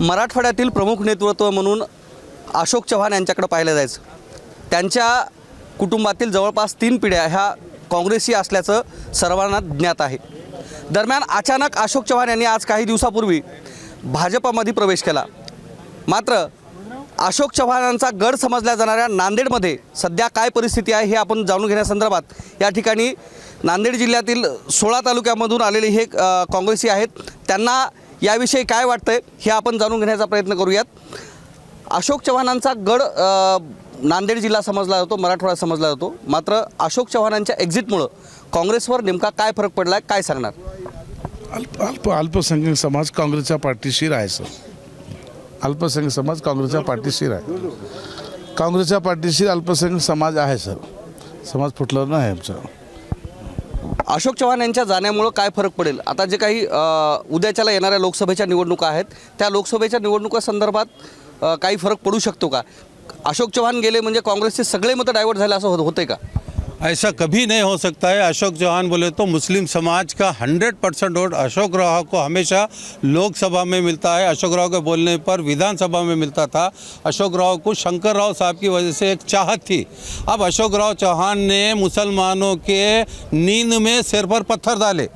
मराठवाड्यातील प्रमुख नेतृत्व म्हणून अशोक चव्हाण यांच्याकडे पाहिलं जायचं. त्यांच्या कुटुंबातील जवळपास तीन पिढ्या ह्या काँग्रेसी असल्याचं सर्वांना ज्ञात आहे. दरम्यान अचानक अशोक चव्हाण यांनी आज काही दिवसापूर्वी भाजपामध्ये प्रवेश केला. मात्र अशोक चव्हाणांचा गड समजल्या जाणाऱ्या नांदेडमध्ये सध्या काय परिस्थिती आहे हे आपण जाणून घेण्यासंदर्भात या ठिकाणी नांदेड जिल्ह्यातील सोळा तालुक्यामधून आलेले हे काँग्रेसी आहेत. त्यांना याविषयी काय वाटतंय हे आपण जाणून घेण्याचा प्रयत्न करूयात. अशोक चव्हाणांचा गड नांदेड जिल्हा समजला जातो मराठवाडा समजला जातो. मात्र अशोक चव्हाणांच्या एक्झिटमुळं काँग्रेसवर नेमका काय फरक पडला आहे काय सांगणार? अल्प अल्प अल्पसंख्याक समाज काँग्रेसच्या पाठीशी आहे सर. अल्पसंख्याक समाज काँग्रेसच्या पाठीशी आहे. काँग्रेसच्या पाठीशी अल्पसंख्याक समाज आहे सर. समाज फुटला नाही आमचा. अशोक चव्हाण यांच्या जाण्यामुळं काय फरक पडेल? आता जे काही उद्याच्याला येणाऱ्या लोकसभेच्या निवडणुका आहेत त्या लोकसभेच्या निवडणुकासंदर्भात काही फरक पडू शकतो का? अशोक चव्हाण गेले म्हणजे काँग्रेसचे सगळे मतं डायव्हर्ट झाले असं होत होते का? ऐसा कभी नहीं हो सकता है। अशोक चौहान बोले तो मुस्लिम समाज का 100 परसेंट वोट अशोक राव को हमेशा लोकसभा में मिलता है। अशोक राव के बोलने पर विधानसभा में मिलता था। अशोक राव को शंकर राव साहब की वजह से एक चाहत थी। अब अशोक राव चौहान ने मुसलमानों के नींद में सिर पर पत्थर डाले।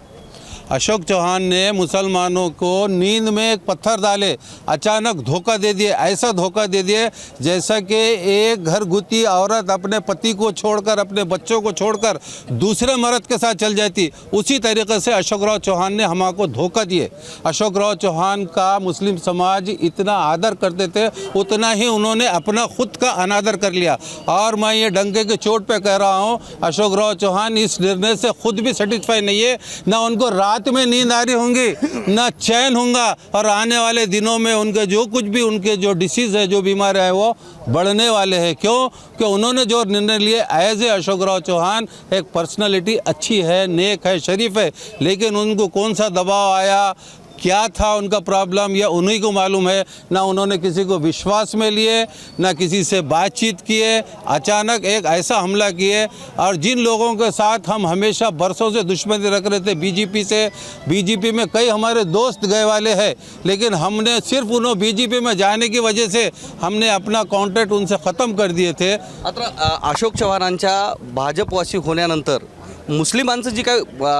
अशोक चौहान ने मुसलमानों को नींद में एक पत्थर डाले, अचानक धोखा दे दिए, ऐसा धोखा दे दिए जैसा कि एक घर गुती औरत अपने पति को छोड़कर, अपने बच्चों को छोड़कर दूसरे मर्द के साथ चल जाती। उसी तरीके से अशोक राव चौहान ने हमको धोखा दिए। अशोक राव चौहान का मुस्लिम समाज इतना आदर करते थे, उतना ही उन्होंने अपना खुद का अनादर कर लिया। और मैं ये डंके के चोट पे कह रहा हूँ, अशोक राव चौहान इस निर्णय से खुद भी सेटिस्फाई नहीं है, ना उनको रात में नींद आ रही होंगी, ना चैन होगा और आने वाले दिनों में उनके जो कुछ भी, उनके जो डिसीज़ है, जो बीमार है, वो बढ़ने वाले हैं। क्यों? कि उन्होंने जो निर्णय लिए एज ए अशोक राव चौहान, एक पर्सनालिटी अच्छी है, नेक है, शरीफ है, लेकिन उनको कौन सा दबाव आया? क्या था उनका प्रॉब्लम या उन्हीं को मालूम है। ना उन्होंने किसी को विश्वास में लिए, ना किसी से बातचीत किए। अचानक एक ऐसा हमला किए और जिन लोगों के साथ हम हमेशा बरसों से दुश्मनी रख रहे थे, बीजेपी से, बीजेपी में कई हमारे दोस्त गए वाले हैं, लेकिन हमने सिर्फ़ उन्होंने बीजेपी में जाने की वजह से हमने अपना कॉन्ट्रैक्ट उनसे ख़त्म कर दिए थे। मात्र अशोक चव्हाणांच्या भाजपवासी होण्यानंतर मुस्लिमांचं जी काय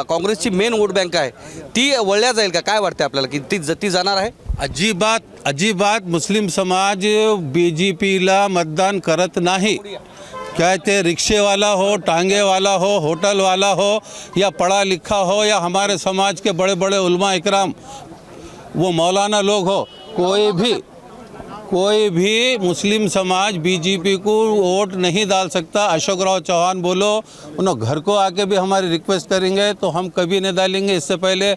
काँग्रेसची मेन वोट बँक आहे ती वळल्या जाईल का? काय वाटते आपल्याला? की ती ती जाणार आहे? अजिबात अजिबात मुस्लिम समाज बी जे पीला मतदान करत नाही. क्या ते रिक्शे वाला हो टांगे वाला हो होटल वाला हो या पढ़ा लिखा हो या हमारे समाज के बड़े बड़े उलमा इकराम वो मौलाना लोग हो कोई भी कोई भी मुस्लिम समाज बीजेपी को वोट नहीं डाल सकता। अशोक राव चौहान बोलो उन्होंने घर को आके भी हमारी रिक्वेस्ट करेंगे तो हम कभी नहीं डालेंगे। इससे पहले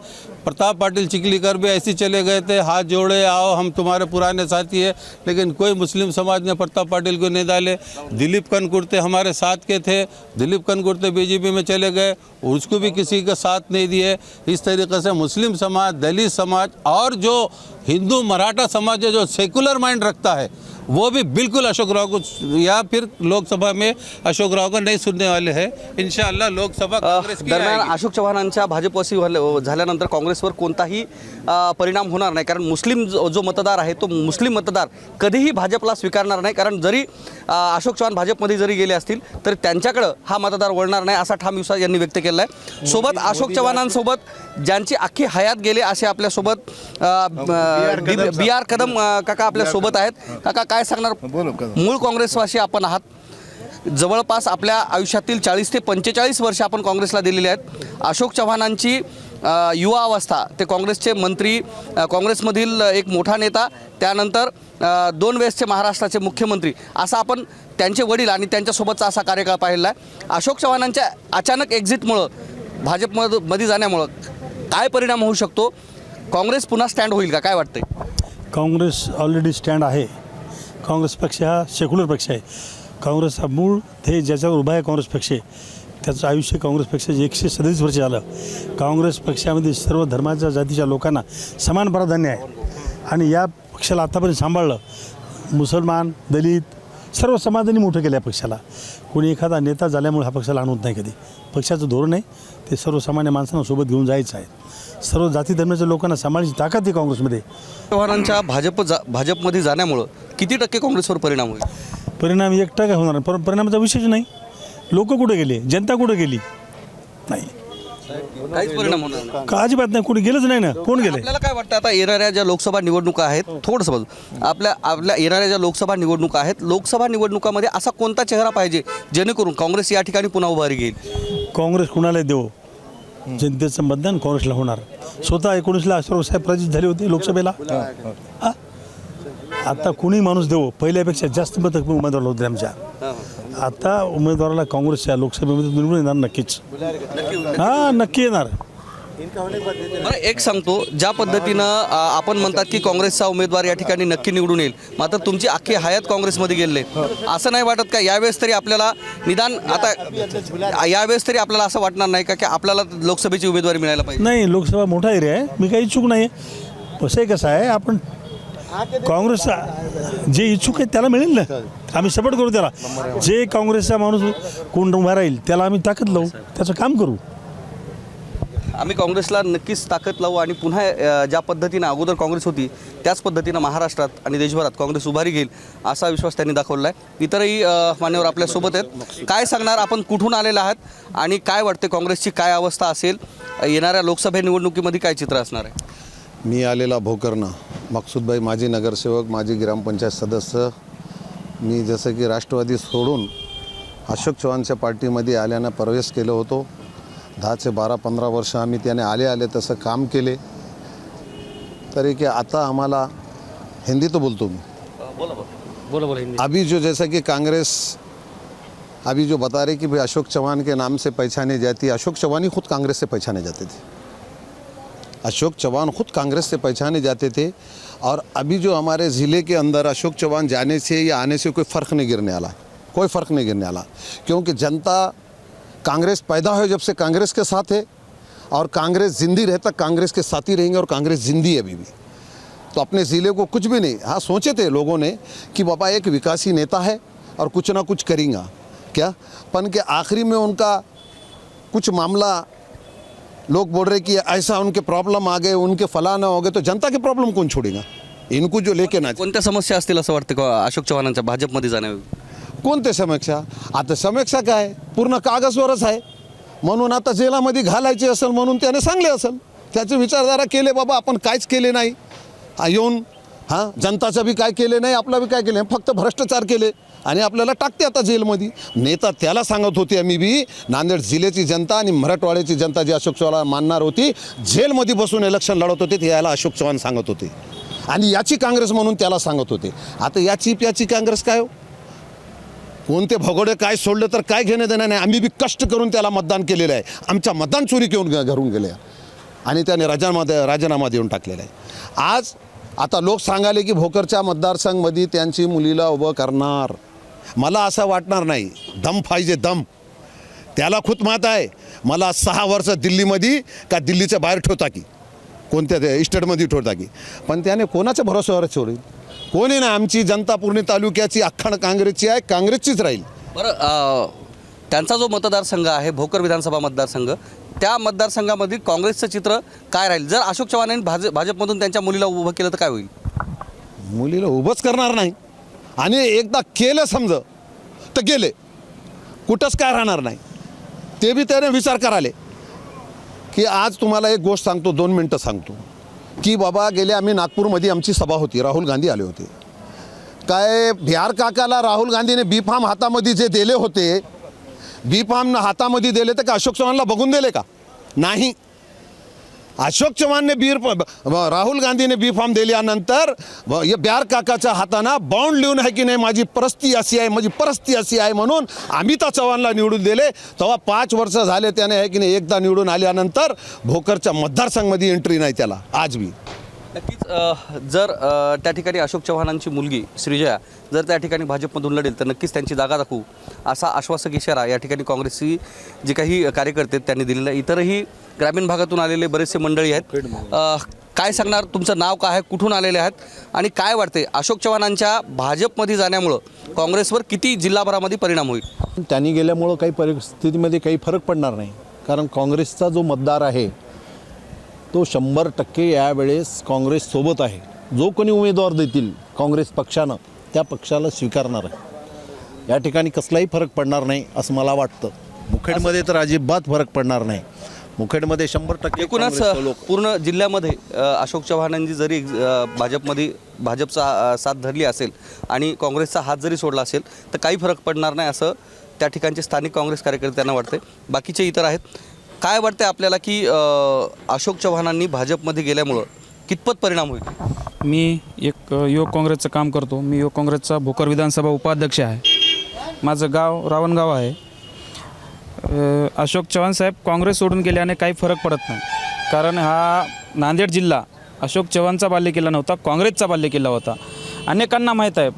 प्रताप पाटिल चिकलीकर भी ऐसे चले गए थे, हाथ जोड़े, आओ, हम तुम्हारे पुराने साथी है। लेकिन कोई मुस्लिम समाज ने प्रताप पाटिल को नहीं डाले। दिलीप कनकुर्ते हमारे साथ के थे, दिलीप कनकुर्ते बीजेपी में चले गए, उसको भी किसी का साथ नहीं दिए। इस तरीके से मुस्लिम समाज, दलित समाज और जो हिंदू मराठा समाज है, जो सेकुलर माइंड रखता है। वो भी बिल्कुल अशोक राव को या फिर लोकसभा में अशोक राव को नहीं सुनने वाले हैं। इंशाल्लाह लोकसभा अ, कांग्रेस की दरम्यान। अशोक चव्हाणांच्या भाजपवासी झाले- झाल्यानंतर काँग्रेसवर कोणताही परिणाम होणार नाही. कारण मुस्लिम जो मतदार आहे तो मुस्लिम मतदार कधीही भाजपला स्वीकारणार नाही. कारण जरी अशोक चव्हाण भाजपमध्ये जरी गेले असतील तरी त्यांच्याकडं हा मतदार वळणार नाही असा ठाम विश्वास यांनी व्यक्त केला आहे. सोबत अशोक चव्हाणांसोबत ज्यांची अख्खी हयात गेले असे आपल्यासोबत बी आर कदम काका आपल्यासोबत आहेत. काका काय सांगणार? मूळ काँग्रेसवासी आपण आहात. जवळपास आपल्या आयुष्यातील चाळीस ते पंचेचाळीस वर्ष आपण काँग्रेसला दिलेली आहेत. अशोक चव्हाणांची युवा अवस्था ते काँग्रेसचे मंत्री काँग्रेसमधील एक मोठा नेता त्यानंतर दोन वेळेसचे महाराष्ट्राचे मुख्यमंत्री असा आपण त्यांचे वडील आणि त्यांच्यासोबतचा असा कार्यकाळ पाहिलेला आहे. अशोक चव्हाणांच्या अचानक एक्झिटमुळं भाजपमधमध्ये जाण्यामुळं काय परिणाम होऊ शकतो? काँग्रेस पुन्हा स्टँड होईल का? काय वाटतंय? काँग्रेस ऑलरेडी स्टँड आहे. काँग्रेस पक्ष हा सेक्युलर पक्ष आहे. काँग्रेस हा मूळ ध्येय ज्याच्यावर उभा आहे काँग्रेस पक्ष त्याचं आयुष्य काँग्रेस पक्षाचे एकशे सदतीस वर्ष झालं. काँग्रेस पक्षामध्ये सर्व धर्माच्या जातीच्या लोकांना समान प्राधान्य आहे. आणि या पक्षाला आतापर्यंत सांभाळलं. मुसलमान दलित सर्व समाजांनी मोठं केलं या पक्षाला. कोणी एखादा नेता झाल्यामुळे हा पक्षाला आणवत नाही कधी. पक्षाचं धोरण आहे. ते सर्वसामान्य माणसांना सोबत घेऊन जायचं आहे. सर्व जाती धर्माच्या लोकांना सांभाळायची ताकद आहे काँग्रेसमध्ये. चव्हाणांच्या भाजप जा भाजपमध्ये जाण्यामुळं किती टक्के काँग्रेसवर परिणाम होईल? परिणाम एक टक्का होणार. पर परिणामाचा विषयच नाही. लोक कुठे गेले? जनता कुठे गेली? नाही. काहीच परिणाम होणार नाही. का अजिबात नाही. कुठे गेलंच नाही ना. कोण गेले? आपल्याला काय वाटतं आता येणाऱ्या ज्या लोकसभा निवडणुका आहेत थोडंसं बाजू आपल्या आपल्या येणाऱ्या ज्या लोकसभा निवडणुका आहेत लोकसभा निवडणुकामध्ये असा कोणता चेहरा पाहिजे जेणेकरून काँग्रेस या ठिकाणी पुन्हा उभारी घेईल? काँग्रेस कुणाला देऊ जनतेचं मतदान काँग्रेसला होणार. स्वतः एकोणीसला अशोक साहेब पराजित झाले होते लोकसभेला. हा? आता कुणी माणूस देऊ पहिल्यापेक्षा जास्त मत उमेदवाराला होते आमच्या. आता उमेदवाराला काँग्रेसच्या लोकसभेमध्ये निवडून येणार नक्कीच. हा नक्की येणार. बरं एक सांगतो ज्या पद्धतीनं अ, आपण म्हणतात की काँग्रेसचा उमेदवार या ठिकाणी नक्की निवडून येईल मात्र तुमची अख्खी हयात काँग्रेसमध्ये गेले असं नाही वाटत का यावेळेस तरी आपल्याला निदान आता यावेळेस तरी आपल्याला असं वाटणार नाही का की आपल्याला लोकसभेची उमेदवारी मिळायला पाहिजे? नाही लोकसभा मोठा एरिया आहे मी काही इच्छुक नाही आहे कसं आहे कसं आहे आपण काँग्रेसचा जे इच्छुक आहे त्याला मिळेल ना? आम्ही सपोर्ट करू त्याला. जे काँग्रेसचा माणूस कोण उभा राहील त्याला आम्ही ताकद लावू त्याचं काम करू. आम्ही काँग्रेसला नक्कीच ताकद लावू आणि पुन्हा ज्या पद्धतीनं अगोदर काँग्रेस होती त्याच पद्धतीनं महाराष्ट्रात आणि देशभरात काँग्रेस उभारी घेईल असा विश्वास त्यांनी दाखवला आहे इतरही मान्यवर आपल्यासोबत आहेत. काय सांगणार आपण कुठून आलेला आहात आणि काय वाटते काँग्रेसची काय अवस्था असेल? येणाऱ्या लोकसभा निवडणुकीमध्ये काय चित्र असणार आहे? मी आलेला भोकरनं. मकसूदभाई माजी नगरसेवक माजी ग्रामपंचायत सदस्य. मी जसं की राष्ट्रवादी सोडून अशोक चव्हाणच्या पार्टीमध्ये आल्यानं प्रवेश केलं होतो. दहा ते बारा पंधरा वर्ष आम्ही त्याने आले आले तसं काम केले. तरी की आता आम्हाला हिंदी तो बोलतो मी. बोला बोला हिंदी. अभी जो जैसा कि कांग्रेस अभी जो बता रहे कि भाई अशोक चौहान के नाम से पहचाने जाती अशोक चौहान ही खुद कांग्रेस से पहचाने जाते थे. अशोक चौहान खुद कांग्रेस से पहचाने जाते थे और अभी जो हमारे ज़िले के अंदर अशोक चौहान जाने से या आने से कोई फ़र्क नहीं गिरने वाला, कोई फ़र्क नहीं गिरने वाला। क्योंकि जनता कांग्रेस पैदा हो जब से कांग्रेस के साथ है और कांग्रेस जिंदी रहता कांग्रेस के साथ ही रहेंगे और कांग्रेस जिंदी है अभी भी। तो अपने ज़िले को कुछ भी नहीं हाँ सोचे थे लोगों ने कि बाबा एक विकासी नेता है और कुछ ना कुछ करेंगे। क्या? पन के आखिरी में उनका कुछ मामला लोग बोल रहे कि ऐसा उनके प्रॉब्लम आ गए उनके फलाना हो गए तो जनता के प्रॉब्लम कौन छोड़ेगा? इनको जो लेके ना कोणत्या समस्या असतील असं वाटतं का? अशोक चव्हाणांच्या भाजपमध्ये जाण्यावर? कोणते समीक्षा? आता समीक्षा काय? पूर्ण कागजवरच आहे. म्हणून आता जेलामध्ये घालायची असेल म्हणून त्याने सांगले असेल. त्याचे विचारधारा केले बाबा आपण काहीच केले नाही. हा, येऊन हां जनताचं बी काय केले नाही आपलं बी काय केले फक्त भ्रष्टाचार केले. आणि आपल्याला टाकते आता जेलमध्ये. नेता त्याला सांगत होते आम्ही बी नांदेड जिल्ह्याची जनता आणि मराठवाड्याची जनता जी अशोक चव्हाण मानणार होती जेलमध्ये बसून इलेक्शन लढत होते ते याला अशोक चव्हाण सांगत होते. आणि याची काँग्रेस म्हणून त्याला सांगत होते. आता याची याची काँग्रेस काय हो? कोणते भगोडे काय सोडलं तर काय घेणं देणं नाही. आम्ही बी कष्ट करून त्याला मतदान केलेलं आहे. आमच्या मतदान चोरी घेऊन घरून गेले आणि त्याने राजामध्ये राजीनामा देऊन टाकलेला आहे. आज आता लोक सांगाले की भोकरच्या मतदारसंघमध्ये त्यांची मुलीला उभं करणार. मला असं वाटणार नाही. दम पाहिजे दम. त्याला खुद माहीत आहे. मला सहा वर्ष दिल्लीमध्ये का दिल्लीच्या बाहेर ठेवता की? कोणत्या इस्टेटमध्ये ठेवता की? पण त्याने कोणाच्या भरोश्यावर सोडेल? कोणी ना आमची जनता पूर्ण तालुक्याची अखंड काँग्रेसची आहे काँग्रेसचीच राहील. बरं त्यांचा जो मतदारसंघ आहे भोकर विधानसभा मतदारसंघ त्या मतदारसंघामध्ये काँग्रेसचं चित्र काय राहील? जर अशोक चव्हाण यांनी भाजप भाजपमधून त्यांच्या मुलीला उभं केलं तर काय होईल? मुलीला उभंच करणार नाही. आणि एकदा केलं समज तर गेले. कुठंच काय राहणार नाही. ते बी त्याने विचार कराले. की आज तुम्हाला एक गोष्ट सांगतो दोन मिनटं सांगतो. की बाबा गेले आम्ही नागपूरमध्ये आमची सभा होती राहुल गांधी आले होते. काय बिहार काकाला राहुल गांधीने बी फार्म हातामध्ये जे दिले होते बी फार्म हातामध्ये दिले तर का अशोक चव्हाणला बघून दिले का? नाही. अशोक चव्हाणने बीर राहुल गांधीने बी फॉर्म दिल्यानंतर ब्यार या काकाच्या हाताना बाउंड लिहून आहे की नाही माझी परस्ती अशी आहे माझी परस्ती अशी आहे म्हणून अमिता चव्हाणला निवडून दिले. तेव्हा पाच वर्ष झाले त्याने आहे की नाही एकदा निवडून आल्यानंतर भोकरच्या मतदारसंघमध्ये एंट्री नाही त्याला आज बी. नक्कीच जर त्या ठिकाणी अशोक चव्हाणांची मुलगी श्रीजया जर त्या ठिकाणी भाजपमधून लढेल तर नक्कीच त्यांची जागा दाखवू असा आश्वासक इशारा या ठिकाणी काँग्रेसची जे काही कार्यकर्ते आहेत त्यांनी दिलेला आहे. इतरही ग्रामीण भागातून आलेले बरेचसे मंडळी आहेत. काय सांगणार तुमचं नाव काय आहे कुठून आलेले आहेत आणि काय वाटते अशोक चव्हाणांच्या भाजपमध्ये जाण्यामुळं काँग्रेसवर किती जिल्हाभरामध्ये परिणाम होईल? त्यांनी गेल्यामुळं काही परिस्थितीमध्ये काही फरक पडणार नाही. कारण काँग्रेसचा जो मतदार आहे तो शंभर टक्के यावेळेस काँग्रेससोबत आहे. जो कोणी उमेदवार देतील काँग्रेस पक्षानं त्या पक्षाला स्वीकारणार आहे. या ठिकाणी कसलाही फरक पडणार नाही असं मला वाटतं. मुखेडमध्ये तर अजिबात फरक पडणार नाही. मुखेडमध्ये शंभर टक्के एकूणच पूर्ण जिल्ह्यामध्ये अशोक चव्हाणांची जरी भाजपमध्ये भाजपचा साथ धरली असेल आणि काँग्रेसचा हात जरी सोडला असेल तर काही फरक पडणार नाही असं त्या ठिकाणचे स्थानिक काँग्रेस कार्यकर्त्यांना वाटते बाकीचे इतर आहेत. काय वाटते आपल्याला की अशोक चव्हाणांनी भाजपमध्ये गेल्यामुळं कितपत परिणाम होईल? मी एक युवक काँग्रेसचं काम करतो. मी युवक काँग्रेसचा भोकर विधानसभा उपाध्यक्ष आहे. माझं गाव रावणगाव आहे. अ, अशोक चव्हाण साहेब काँग्रेस सोडून गेल्याने काही फरक पडत नाही. कारण हा नांदेड जिल्हा अशोक चव्हाणचा बाल्यकिल्ला नव्हता काँग्रेसचा बाल्यकिल्ला होता. अनेकांना माहीत आहे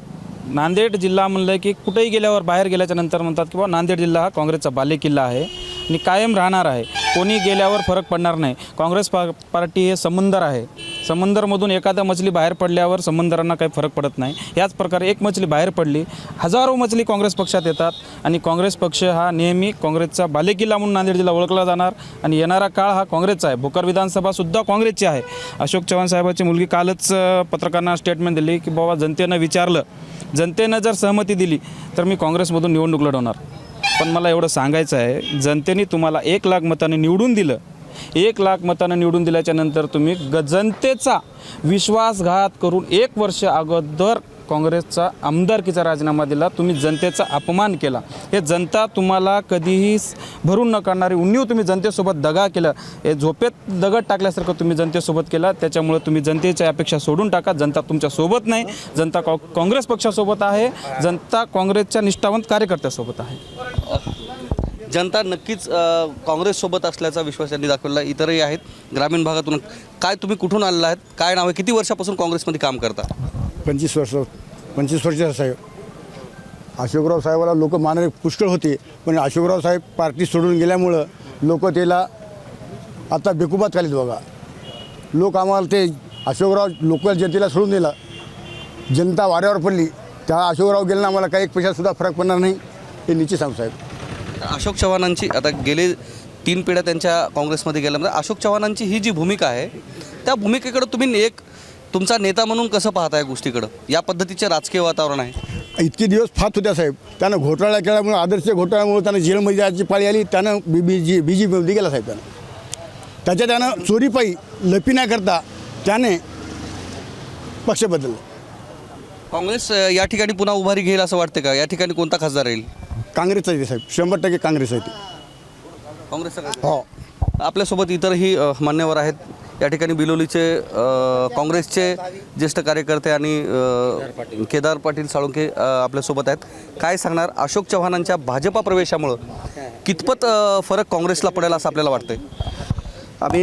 नांदेड जिल्हा म्हणलं की कुठेही गेल्यावर बाहेर गेल्याच्यानंतर म्हणतात की बा नांदेड जिल्हा हा काँग्रेसचा बालेकिल्ला आहे. आणि कायम राहणार आहे. कोणी गेल्यावर फरक पडणार नाही. काँग्रेस पा पार्टी हे समुंदर आहे. समुंदरमधून एखादा मछली बाहेर पडल्यावर समंदरांना काही फरक पडत नाही. याच प्रकारे एक मछली बाहेर पडली हजारो मछली काँग्रेस पक्षात येतात आणि काँग्रेस पक्ष हा नेहमी काँग्रेसचा बालेकिल्ला म्हणून नांदेड जिल्हा ओळखला जाणार आणि येणारा काळ हा काँग्रेसचा आहे. भोकर विधानसभासुद्धा काँग्रेसची आहे. अशोक चव्हाण साहेबाची मुलगी कालच पत्रकारांना स्टेटमेंट दिली की बाबा जनतेनं विचारलं जनतेनं जर सहमती दिली तर मी काँग्रेसमधून निवडणूक लढवणार. पण मला एवढं सांगायचं आहे जनतेने तुम्हाला एक लाख मताने निवडून दिलं एक लाख मतानं निवडून दिल्याच्या नंतर तुम्ही ग जनतेचा विश्वासघात करून एक वर्ष अगोदर काँग्रेसचा आमदारकीचा राजीनामा दिला तुम्ही जनतेचा अपमान केला. हे जनता तुम्हाला कधीही भरून न काढणारी उणीव तुम्ही जनतेसोबत दगा केला. हे झोपेत दगड टाकल्यासारखं तुम्ही जनतेसोबत केला त्याच्यामुळे तुम्ही जनतेच्या अपेक्षा सोडून टाका. जनता तुमच्यासोबत नाही जनता काँ काँग्रेस पक्षासोबत आहे जनता काँग्रेसच्या निष्ठावंत कार्यकर्त्यासोबत आहे. जनता नक्कीच काँग्रेससोबत असल्याचा विश्वास त्यांनी दाखवला इतरही आहेत ग्रामीण भागातून. काय तुम्ही कुठून आलेला आहेत? काय नाव आहे? किती वर्षापासून काँग्रेसमध्ये काम करता? पंचवीस वर्ष पंचवीस वर्ष साहेब. अशोकराव साहेबाला लोक मानणारे पुष्कळ होते पण अशोकराव साहेब पार्टी सोडून गेल्यामुळं लोक त्याला आता बेकुबात कालीत बघा. लोक आम्हाला ते अशोकराव लोकल जनतेला सोडून दिलं. जनता वाऱ्यावर पडली. त्या अशोकराव गेल्यानं आम्हाला काही एक पैशासुद्धा फरक पडणार नाही हे निश्चित सांगू साहेब. अशोक चव्हाणांची आता गेले तीन पिढ्या त्यांच्या काँग्रेसमध्ये गेल्यामध्ये अशोक चव्हाणांची ही जी भूमिका आहे त्या भूमिकेकडं तुम्ही एक तुमचा नेता म्हणून कसं पाहता या गोष्टीकडं? या पद्धतीचे राजकीय वातावरण आहे. इतके दिवस फात होत्या साहेब. त्यानं घोटाळा केल्यामुळे आदर्श घोटाळ्यामुळे त्यानं जेलमध्ये जायची पाळी आली त्यानं बी बी जी बी जी पीमध्ये गेला साहेब त्यानं. त्याच्या त्यानं चोरीपायी लपी नाही करता त्याने पक्ष बदलला. काँग्रेस या ठिकाणी पुन्हा उभारी घेईल असं वाटतं का? या ठिकाणी कोणता खासदार राहील? काँग्रेसचा आहे साहेब. शंभर टक्के काँग्रेस आहे ते. काँग्रेसचा खासदार? हो. आपल्यासोबत इतरही अ, मान्यवर आहेत. या ठिकाणी बिलोलीचे अ, काँग्रेसचे ज्येष्ठ कार्यकर्ते आणि अ, केदार पाटील साळुंके अ, आपल्यासोबत आहेत. काय सांगणार? अशोक चव्हाणांच्या भाजपा प्रवेशामुळं कितपत अ, फरक काँग्रेसला पडेल असं आपल्याला वाटतंय? आम्ही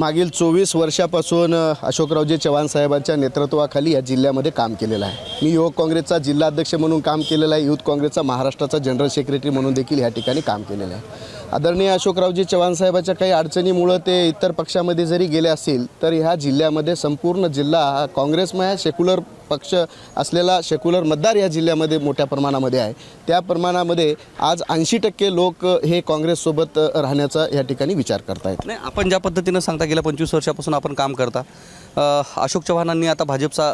मागील चोवीस वर्षापासून अशोकरावजी चव्हाण साहेबांच्या नेतृत्वाखाली या जिल्ह्यामध्ये काम केलेलं आहे. मी युवक काँग्रेसचा जिल्हाध्यक्ष म्हणून काम केलेलं आहे युथ काँग्रेसचा महाराष्ट्राचा जनरल सेक्रेटरी म्हणून देखील या ठिकाणी काम केलेलं आहे. आदरणीय अशोकरावजी चव्हाण साहेबाच्या काही अडचणीमुळं ते इतर पक्षामध्ये जरी गेले असतील तर ह्या जिल्ह्यामध्ये संपूर्ण जिल्हा हा काँग्रेसमय सेक्युलर पक्ष असलेला सेक्युलर मतदार या जिल्ह्यामध्ये मोठ्या प्रमाणामध्ये आहे. त्या प्रमाणामध्ये आज ऐंशी टक्के लोक हे काँग्रेससोबत राहण्याचा या ठिकाणी विचार करतायत. नाही आपण ज्या पद्धतीनं सांगता गेल्या पंचवीस वर्षापासून आपण काम करता अशोक चव्हाणांनी आता भाजपचा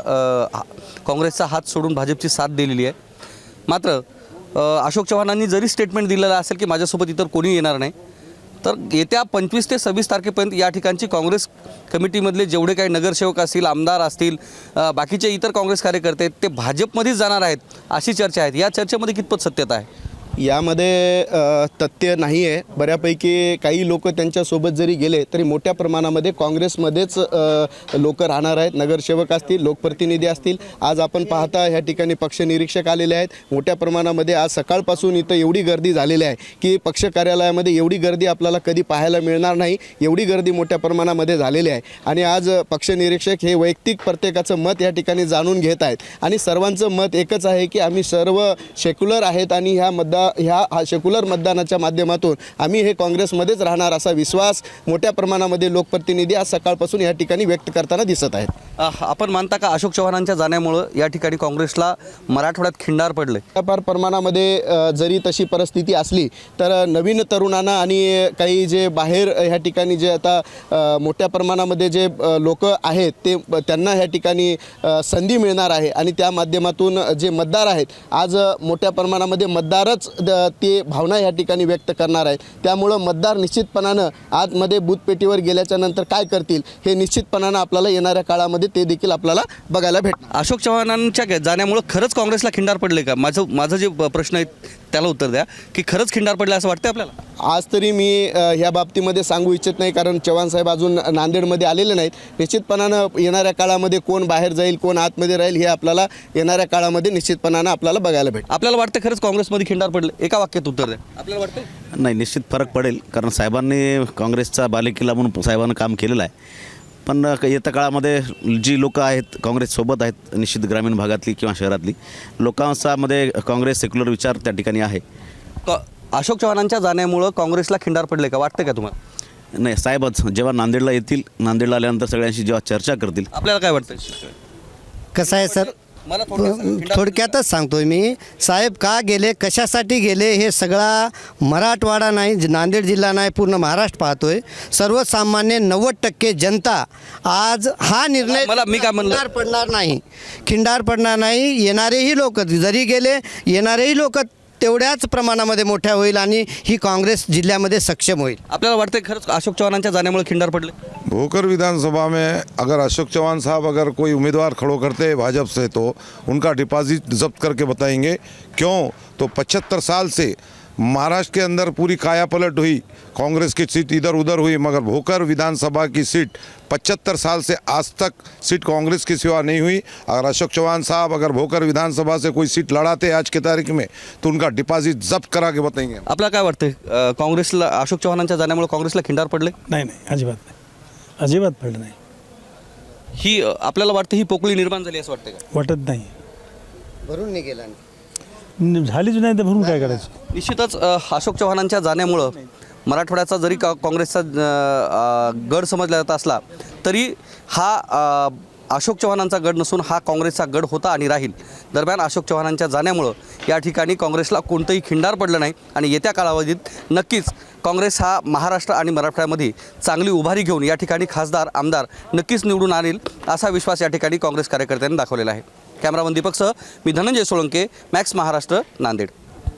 हा- काँग्रेसचा हात सोडून भाजपची साथ दिलेली आहे. मात्र अशोक चव्हाणांनी जरी स्टेटमेंट दिलेलं असेल की माझ्यासोबत इतर कोणी येणार नाही तर येत्या पंचवीस ते सव्वीस तारखेपर्यंत या ठिकाणची काँग्रेस कमिटीमधले जेवढे काही नगरसेवक असतील आमदार असतील बाकीचे इतर काँग्रेस कार्यकर्ते ते भाजपमध्येच जाणार आहेत अशी चर्चा आहे या चर्चेमध्ये कितपत सत्यता आहे? यामध्ये तथ्य नाही आहे बऱ्यापैकी काही लोक त्यांच्यासोबत जरी गेले तरी मोठ्या प्रमाणामध्ये काँग्रेसमध्येच लोक राहणार आहेत. नगरसेवक असतील लोकप्रतिनिधी असतील. आज आपण पाहता ह्या ठिकाणी पक्ष निरीक्षक आलेले आहेत. मोठ्या प्रमाणामध्ये आज सकाळपासून इथं एवढी गर्दी झालेली आहे की पक्ष कार्यालयामध्ये एवढी गर्दी आपल्याला कधी पाहायला मिळणार नाही. एवढी गर्दी मोठ्या प्रमाणामध्ये झालेली आहे. आणि आज पक्ष निरीक्षक हे वैयक्तिक प्रत्येकाचं मत या ठिकाणी जाणून घेत आहेत. आणि सर्वांचं मत एकच आहे की आम्ही सर्व सेक्युलर आहेत आणि ह्या मतदार ह्या हा सेक्युलर मतदानाच्या माध्यमातून आम्ही हे काँग्रेसमध्येच राहणार असा विश्वास मोठ्या प्रमाणामध्ये लोकप्रतिनिधी आज सकाळपासून या ठिकाणी व्यक्त करताना दिसत आहेत. आपण मानता का अशोक चव्हाणांच्या जाण्यामुळं या ठिकाणी काँग्रेसला मराठवाड्यात खिंडार पडले? फार प्रमाणामध्ये जरी तशी परिस्थिती असली तर नवीन तरुणांना आणि काही जे बाहेर ह्या ठिकाणी जे आता मोठ्या प्रमाणामध्ये जे लोक आहेत ते त्यांना ह्या ठिकाणी संधी मिळणार आहे. आणि त्या माध्यमातून जे मतदार आहेत आज मोठ्या प्रमाणामध्ये मतदारच ते भावना ह्या ठिकाणी व्यक्त करणार आहे. त्यामुळं मतदार निश्चितपणानं आतमध्ये बूथपेटीवर गेल्याच्यानंतर काय करतील हे निश्चितपणानं आपल्याला येणाऱ्या काळामध्ये ते देखील आपल्याला बघायला भेटणार. अशोक चव्हाणांच्या जाण्यामुळं खरंच काँग्रेसला खिंडार पडले का? माझं माझं जे प्रश्न आहे त्याला उत्तर द्या की खरंच खिंडार पडले असं वाटतं आपल्याला? आज तरी मी ह्या बाबतीमध्ये सांगू इच्छित नाही कारण चव्हाण साहेब अजून नांदेडमध्ये आलेले नाहीत. निश्चितपणानं येणाऱ्या काळामध्ये कोण बाहेर जाईल कोण आतमध्ये राहील हे आपल्याला येणाऱ्या काळामध्ये निश्चितपणानं आपल्याला बघायला भेटेल. आपल्याला वाटतं खरंच काँग्रेसमध्ये खिंडार पडले? एका वाक्यात उत्तर द्या. आपल्याला वाटतं नाही निश्चित फरक पडेल कारण साहेबांनी काँग्रेसचा बालेकिल्ला म्हणून साहेबांनी काम केलेलं आहे. पण येत्या काळामध्ये जी लोकं आहेत काँग्रेससोबत आहेत निश्चित ग्रामीण भागातली किंवा शहरातली लोकांचामध्ये काँग्रेस सेक्युलर विचार त्या ठिकाणी आहे. का- अशोक चव्हाणांच्या जाण्यामुळं काँग्रेसला खिंडार पडले का? वाटतं का तुम्हाला? नाही साहेबच जेव्हा नांदेडला येतील नांदेडला आल्यानंतर सगळ्यांशी जेव्हा चर्चा करतील. आपल्याला काय वाटतं कसं आहे सर? मला थोडक्यातच सांगतोय मी. साहेब का गेले कशासाठी गेले हे सगळा मराठवाडा नाही नांदेड जिल्हा नाही पूर्ण महाराष्ट्र पाहतोय. सर्वसामान्य नव्वद टक्के जनता आज हा निर्णय मला- मी काय? खिंडार पडणार नाही. खिंडार पडणार नाही येणारेही लोक जरी गेले येणारेही लोक तेवढ्याच प्रमाणामध्ये मोठ्या होईल आणि ही काँग्रेस जिल्ह्यामध्ये सक्षम होईल. आपल्याला वाटतं खरंच अशोक चव्हाणांच्या जाण्यामुळे खिंडार पडले? भोकर विधानसभा में अगर अशोक चौहान साहब अगर कोई उम्मीदवार खड़ो करते हैं भाजपा से तो उनका डिपॉजिट जब्त करके बताएंगे। क्यों? तो पचहत्तर साल से महाराष्ट्र के अंदर पूरी काया पलट हुई कांग्रेस की सीट इधर उधर हुई मगर भोकर विधानसभा की सीट पचहत्तर साल से आज तक सीट कांग्रेस की सिवा नहीं हुई। अगर अशोक चौहान साहब अगर भोकर विधानसभा से कोई सीट लड़ाते आज की तारीख में तो उनका डिपॉजिट जब्त करा के बताएंगे। आपल्याला काय वाटतं काँग्रेसला अशोक चव्हाणांच्या जाण्यामुळे काँग्रेसला खिंडार पडले? नाही नाही अजिबात नाही. अजिबात पडलं नाही. ही आपल्याला वाटतं ही पोकळी निर्माण झाली असं वाटतं का? वाटत नाही. भरून नाही गेला न- झालीच नाही तर भरून काय करायचं? निश्चितच अ, अशोक चव्हाणांच्या जाण्यामुळं मराठवाड्याचा जरी का काँग्रेसचा अ, अ, गड समजला जात असला तरी हा अ, अशोक चव्हाणांचा गड नसून हा काँग्रेसचा गड होता आणि राहील. दरम्यान अशोक चव्हाणांच्या जाण्यामुळं या ठिकाणी काँग्रेसला कोणतंही खिंडार पडलं नाही आणि येत्या कालावधीत नक्कीच काँग्रेस हा महाराष्ट्र आणि मराठवाड्यामध्ये चांगली उभारी घेऊन या ठिकाणी खासदार आमदार नक्कीच निवडून आणेल असा विश्वास या ठिकाणी काँग्रेस कार्यकर्त्यांनी दाखवलेला आहे. कॅमेरामन दीपकसह मी धनंजय सोळंके मॅक्स महाराष्ट्र नांदेड.